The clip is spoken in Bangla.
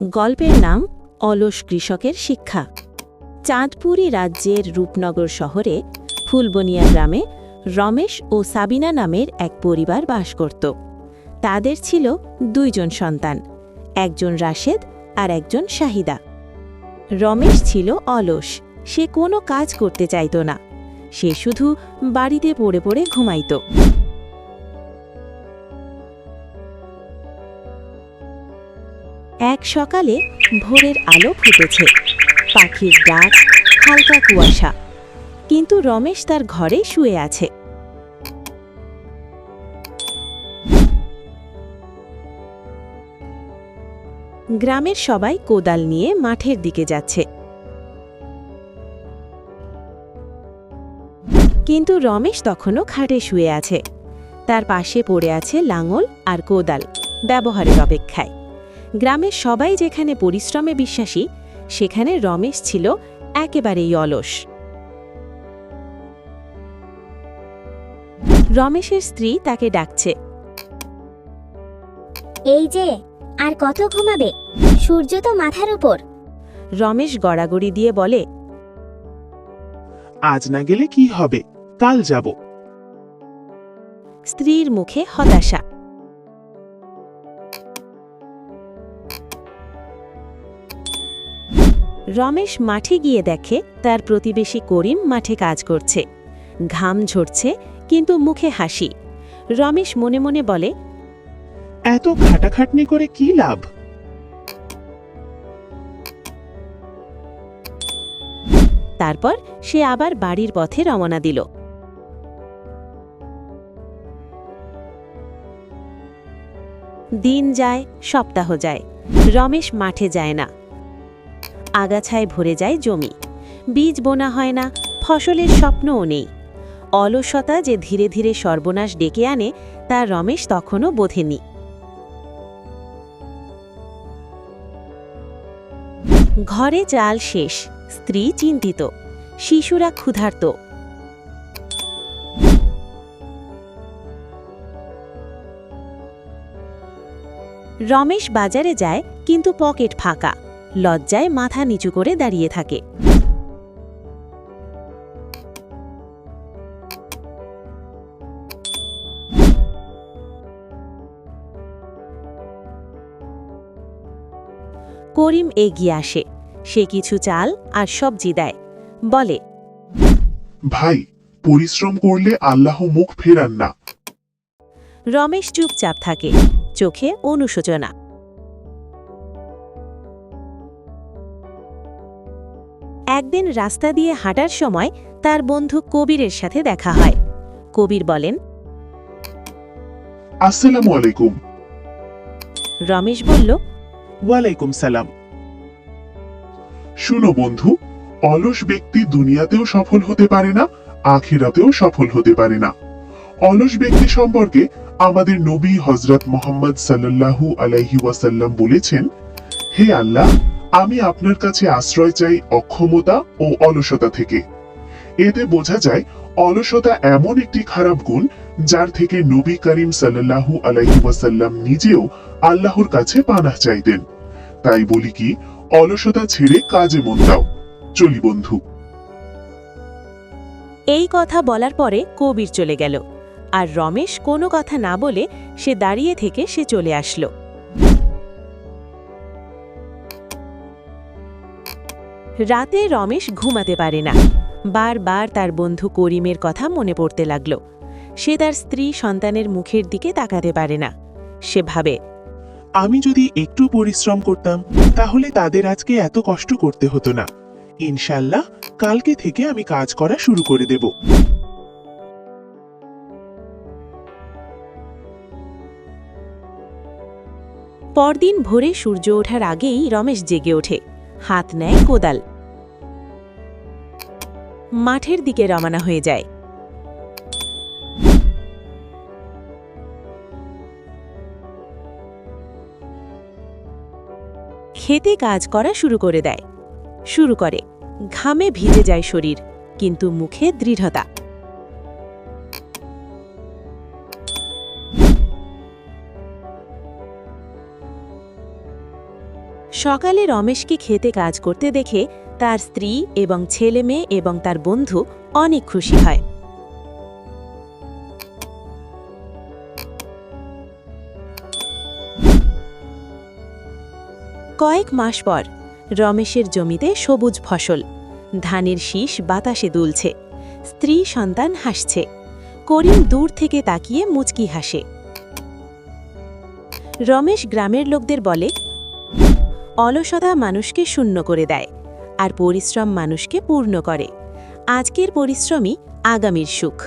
গল্পের নাম অলস কৃষকের শিক্ষা। চাঁদপুরি রাজ্যের রূপনগর শহরে ফুলবনিয়া গ্রামে রমেশ ও সাবিনা নামের এক পরিবার বাস করত। তাদের ছিল দুইজন সন্তান, একজন রাশেদ আর একজন শাহিদা। রমেশ ছিল অলস, সে কোনো কাজ করতে চাইত না, সে শুধু বাড়িতে পড়ে পড়ে ঘুমাইত। এক সকালে ভোরের আলো ফুটেছে। পাখির ডাক, হালকা কুয়াশা। কিন্তু রমেশ তার ঘরে শুয়ে আছে। গ্রামের সবাই কোদাল নিয়ে মাঠের দিকে যাচ্ছে। কিন্তু রমেশ তখনও খাটে শুয়ে আছে। তার পাশে পড়ে আছে লাঙল আর কোদাল, ব্যবহারের অপেক্ষায়। গ্রামের সবাই যেখানে পরিশ্রমে বিশ্বাসী সেখানে রমেশ ছিল একেবারেই অলস। রমেশের স্ত্রী তাকে ডাকছে। এই যে আর কত ঘুমাবে? সূর্য তো মাথার উপর। রমেশ গড়াগড়ি দিয়ে বলে আজ না গেলে কি হবে? কাল যাব। স্ত্রীর মুখে হতাশা। রমেশ মাঠে গিয়ে দেখে তার প্রতিবেশী করিম মাঠে কাজ করছে। ঘাম ঝরছে কিন্তু মুখে হাসি। রমেশ মনে মনে বলে এত খাটাখাটনি করে কি লাভ? তারপর সে আবার বাড়ির পথে রওনা দিল। দিন যায় সপ্তাহ যায়। রমেশ মাঠে যায় না। আগাছায় ভরে যায় জমি। বীজ বোনা হয় না, ফসলের স্বপ্নও নেই। অলসতা যে ধীরে ধীরে সর্বনাশ ডেকে আনে, তা রমেশ তখনও বোধেনি ঘরে চাল শেষ, স্ত্রী চিন্তিত, শিশুরা ক্ষুধার্ত। রমেশ বাজারে যায়, কিন্তু পকেট ফাঁকা। লজ্জায় মাথা নিচু করে দাঁড়িয়ে থাকে। করিম এগিয়ে আসে। সে কিছু চাল আর সবজি দেয়। বলে ভাই পরিশ্রম করলে আল্লাহ মুখ ফেরান না। রমেশ চুপচাপ থাকে। চোখে অনুশোচনা। একদিন রাস্তা দিয়ে হাঁটার সময় তার বন্ধু কবিরের সাথে দেখা হয়। কবির বলেন আসসালামু আলাইকুম। রমেশ বলল ওয়ালাইকুম সালাম। শুনো বন্ধু অলস ব্যক্তি দুনিয়াতেও সফল হতে পারে না আখিরাতেও সফল হতে পারে না। অলস ব্যক্তি সম্পর্কে আমাদের নবী হজরত মোহাম্মদ সাল্লাল্লাহু আলাইহি ওয়াসাল্লাম বলেছেন হে আল্লাহ আমি আপনার কাছে আশ্রয় চাই অক্ষমতা ও অলসতা থেকে। এতে বোঝা যায়, অলসতা এমন একটি খারাপ গুণ যার থেকে নবী করিম সাল্লাল্লাহু আলাইহি ওয়াসাল্লাম নিজেও আল্লাহর কাছে পানাহ চাইতেন। তাই বলি কি, অলসতা ছেড়ে কাজে মন দাও। চলি বন্ধু। এই কথা বলার পরে কবির চলে গেল। আর রমেশ কোনো কথা না বলে সে দাঁড়িয়ে থেকে সে চলে আসলো। রাতে রমেশ ঘুমাতে পারে না। বারবার তার বন্ধু করিমের কথা মনে পড়তে লাগল। সে তার স্ত্রী সন্তানের মুখের দিকে তাকাতে পারে না। সে ভাবে আমি যদি একটু পরিশ্রম করতাম তাহলে তাদের আজকে এত কষ্ট করতে হতো না। ইনশাল্লাহ কালকে থেকে আমি কাজ করা শুরু করে দেব। পরদিন ভোরে সূর্য ওঠার আগেই রমেশ জেগে ওঠে। হাত নেয় কোদাল। মাঠের দিকে রওনা হয়ে যায়। খেতে কাজ করা শুরু করে দেয়। শুরু করে, ঘামে ভিজে যায় শরীর, কিন্তু মুখে দৃঢ়তা। সকালে রমেশকে খেতে কাজ করতে দেখে তার স্ত্রী এবং ছেলে মেয়ে এবং তার বন্ধু অনেক খুশি হয়। কয়েক মাস পর রমেশের জমিতে সবুজ ফসল, ধানের শীষ বাতাসে দুলছে, স্ত্রী সন্তান হাসছে, করিম দূর থেকে তাকিয়ে মুচকি হাসে। রমেশ গ্রামের লোকদের বলে, অলসতা মানুষকে শূন্য করে দেয়। আর পরিশ্রম মানুষকে পূর্ণ করে। আজকের পরিশ্রমই আগামীর সুখ।